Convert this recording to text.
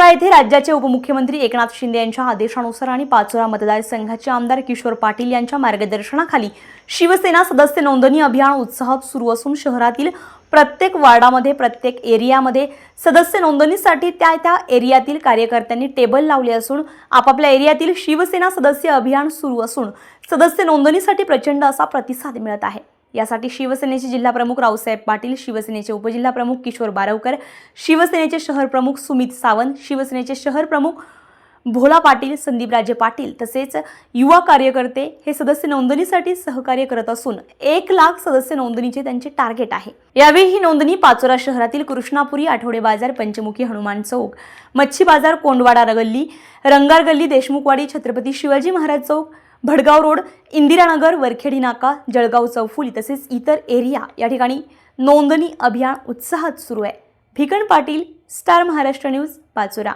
पाचोरा येथे राज्याचे उपमुख्यमंत्री एकनाथ शिंदे यांच्या आदेशानुसार आणि पाचोरा मतदारसंघाचे आमदार किशोर पाटील यांच्या मार्गदर्शनाखाली शिवसेना सदस्य नोंदणी अभियान उत्साहात सुरू असून शहरातील प्रत्येक वार्डामध्ये प्रत्येक एरियामध्ये सदस्य नोंदणीसाठी त्या त्या एरियातील कार्यकर्त्यांनी टेबल लावले असून आपापल्या एरियातील शिवसेना सदस्य अभियान सुरू असून सदस्य नोंदणीसाठी प्रचंड असा प्रतिसाद मिळत आहे. यासाठी शिवसेनेचे जिल्हाप्रमुख रावसाहेब पाटील शिवसेनेचे उपजिल्हाप्रमुख किशोर बारवकर शिवसेनेचे शहर प्रमुख सुमित सावंत शिवसेनेचे शहर प्रमुख भोला पाटील संदीपराजे पाटील तसेच युवा कार्यकर्ते हे सदस्य नोंदणीसाठी सहकार्य करत असून एक लाख सदस्य नोंदणीचे त्यांचे टार्गेट आहे. यावेळी ही नोंदणी पाचोरा शहरातील कृष्णापुरी आठवडे बाजार पंचमुखी हनुमान चौक मच्छी बाजार कोंडवाडा गल्ली रंगार गल्ली देशमुखवाडी छत्रपती शिवाजी महाराज चौक भडगाव रोड इंदिरानगर वरखेडी नाका जळगाव चौफुली तसेच इतर एरिया या ठिकाणी नोंदणी अभियान उत्साहात सुरू आहे. Bhikan Patil star Maharashtra news Pachora